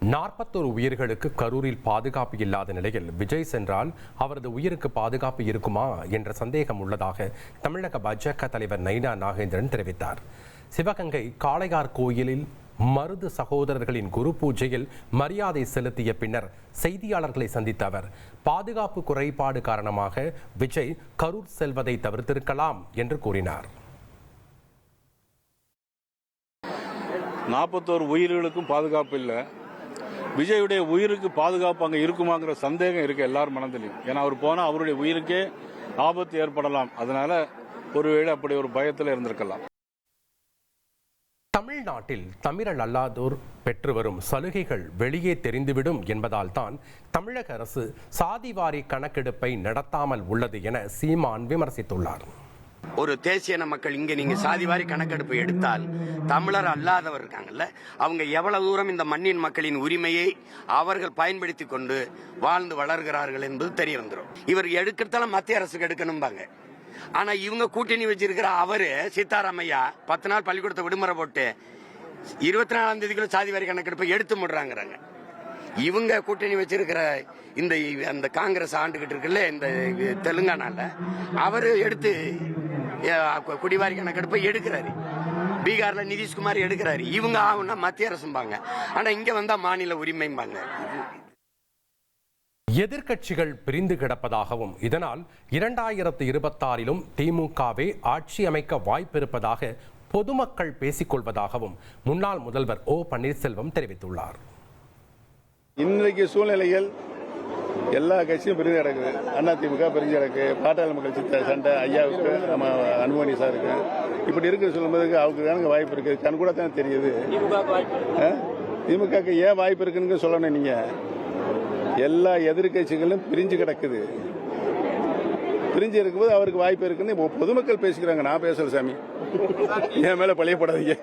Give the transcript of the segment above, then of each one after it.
நாற்பத்தோரு உயிர்களுக்கு கரூரில் பாதுகாப்பு இல்லாத நிலையில் விஜய் சென்றால் அவரது உயிருக்கு பாதுகாப்பு இருக்குமா என்ற சந்தேகம் உள்ளதாக தமிழக பாஜக தலைவர் நைனா நாகேந்திரன் தெரிவித்தார். சிவகங்கை காளையார் கோயிலில் மருது சகோதரர்களின் குரு பூஜையில் மரியாதை செலுத்திய பின்னர் செய்தியாளர்களை சந்தித்த அவர் பாதுகாப்பு குறைபாடு காரணமாக விஜய் கரூர் செல்வதை தவிர்த்திருக்கலாம் என்று கூறினார். நாற்பத்தோரு உயிர்களுக்கும் பாதுகாப்பு இல்லை. விஜயுடைய உயிருக்கு பாதுகாப்பு அங்கே இருக்குமாங்கிற சந்தேகம் இருக்கு எல்லார் மனதிலையும். ஏன்னா அவர் போனால் அவருடைய உயிருக்கே ஆபத்து ஏற்படலாம். அதனால ஒருவேளை அப்படி ஒரு பயத்தில் இருந்திருக்கலாம். தமிழ்நாட்டில் தமிழர் அல்லாதோர் பெற்று வரும் சலுகைகள் வெளியே தெரிந்துவிடும் என்பதால் தான் தமிழக அரசு சாதிவாரி கணக்கெடுப்பை நடத்தாமல் உள்ளது என சீமான் விமர்சித்துள்ளார். ஒரு தேசியன மக்கள் இங்க நீங்க சாதிவாரி கணக்கெடுப்பு எடுத்தால் தமிழர் அல்லாதவர் இருக்காங்கல்ல அவங்க எவ்வளவு தூரம் இந்த மண்ணின் மக்களின் உரிமையை அவர்கள் பயன்படுத்தி கொண்டு வாழ்ந்து வளர்கிறார்கள் என்பது தெரிய வந்துடும் இவர் எடுக்கிறதெல்லாம் மத்திய அரசுக்கு எடுக்கணும்பாங்க. ஆனா இவங்க கூட்டணி வச்சிருக்கிற அவரு சீதாராமையா பத்து நாள் பள்ளிக்கூடத்தை விடுமுறை போட்டு இருபத்தி நாலாம் தேதிக்குள்ள சாதிவாரி கணக்கெடுப்பை எடுத்து முடுறாங்கிறாங்க. இவங்க கூட்டணி வச்சிருக்கிற இந்த அந்த காங்கிரஸ் ஆண்டுகிட்டு இருக்குல்ல இந்த தெலுங்கானால அவர் எடுத்து குடிவாரி கணக்கெடுப்பை எடுக்கிறாரு. பீகார்ல நிதிஷ்குமார் எடுக்கிறாரு. இவங்க ஆகுனா மத்திய அரசும்பாங்க. ஆனா இங்க வந்தா மாநில உரிமைம்பாங்க. எதிர்க்கட்சிகள் பிரிந்து கிடப்பதாகவும் இதனால் இரண்டாயிரத்து இருபத்தாறிலும் திமுகவே ஆட்சி அமைக்க வாய்ப்பிருப்பதாக பொதுமக்கள் பேசிக்கொள்வதாகவும் முன்னாள் முதல்வர் ஓ பன்னீர்செல்வம் தெரிவித்துள்ளார். இன்றைக்கு சூழ்நிலைகள் எல்லா கட்சியும் பிரிஞ்சு கிடக்குது. அண்ணா திமுக பிரிஞ்சு கிடக்கு. பாட்டாளி மக்கள் சித்த சண்டை ஐயாவுக்கு நம்ம அன்புமணி சாருக்கு. இப்படி இருக்கிற சொல்லும்போது அவருக்கு தானுங்க வாய்ப்பு இருக்குது. கண் கூட தானே தெரியுது. ஆ? திமுகக்கு ஏன் வாய்ப்பு இருக்குன்னு சொல்லணும் நீங்க. எல்லா எதிர்க்கட்சிகளும் பிரிஞ்சு கிடக்குது. பிரிஞ்சு இருக்கும்போது அவருக்கு வாய்ப்பு இருக்குன்னு பொதுமக்கள் பேசிக்கிறாங்க. நான் பேசல சாமி. என் மேல பழையப்படாதீங்க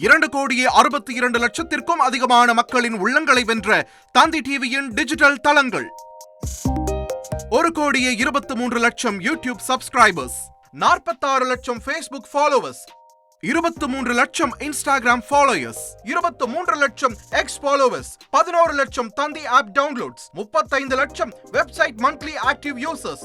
இரண்டு கோடியே அறுபத்தி இரண்டு லட்சத்திற்கும் அதிகமான மக்களின் உள்ளங்களை வென்ற தந்தி டிவியின் டிஜிட்டல் தளங்கள். ஒரு கோடியே இருபத்தி மூன்று லட்சம் யூடியூப் சப்ஸ்கிரைபர்ஸ் நாற்பத்தாறு லட்சம் ஃபேஸ்புக் ஃபாலோவர்ஸ் இருபத்தி மூன்று லட்சம் இன்ஸ்டாகிராம் ஃபாலோயர்ஸ் இருபத்தி மூன்று லட்சம் எக்ஸ் ஃபாலோவர்ஸ் பதினோரு லட்சம் தந்தி ஆப் டவுன்லோட்ஸ் முப்பத்தைந்து லட்சம் வெப்சைட் மந்த்லி ஆக்டிவ் யூசர்ஸ்